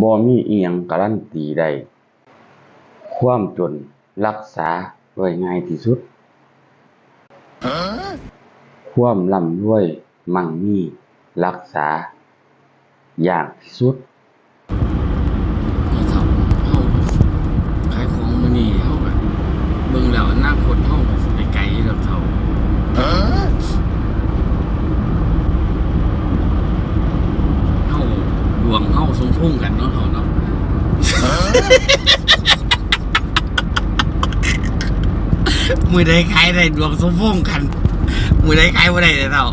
บ่มีอีหยังการันตีได้ ความจนรักษาไว้ง่ายที่สุด ความร่ำรวยมั่งมีรักษายากที่สุด เราทำเฮาขายของมื้อนี้เฮาแบบเบิ่งแล้วอนาคตเฮาก็สิไปไกลแล้วเท่าเฮาดวง เฮาสมพงษ์กันเนาะเท่าเนาะมือใดขายได้ดวงสมพงษ์กัน มือใดขายบ่ได้เลยเท่า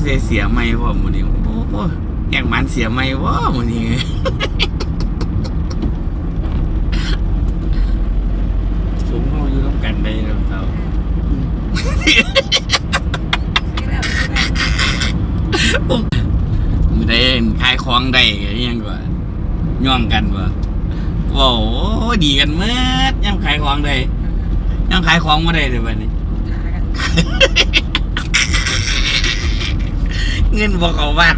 เสียเสียไม่ว่ามือนี้โอ้โหอยากมันเสียไม่ว่ามือนี้สูงเขาอยู่ต้องกันได้แล้วเท่ามือได้ ขายของได้ยังกว่าย่องกันว่าว้าดีกันเมื่ยังขายของได้ยังขายของม่ได้เลยวันนี้เงินบอกเขาบ้าน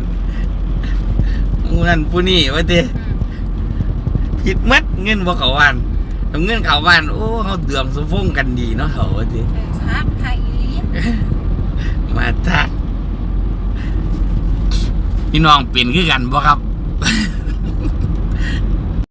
มูนั่นผู้นี่ว่าเต้ผิดมัดเงินบอกเขาบ้านแต่เงินเขาบ้านโอ้เขาเดือมสมพงกันดีเนาะเขาว่าเต้ชักไทยอีหลี มาทัก พี่น้องเปลี่ยนคือกันบ่ครับ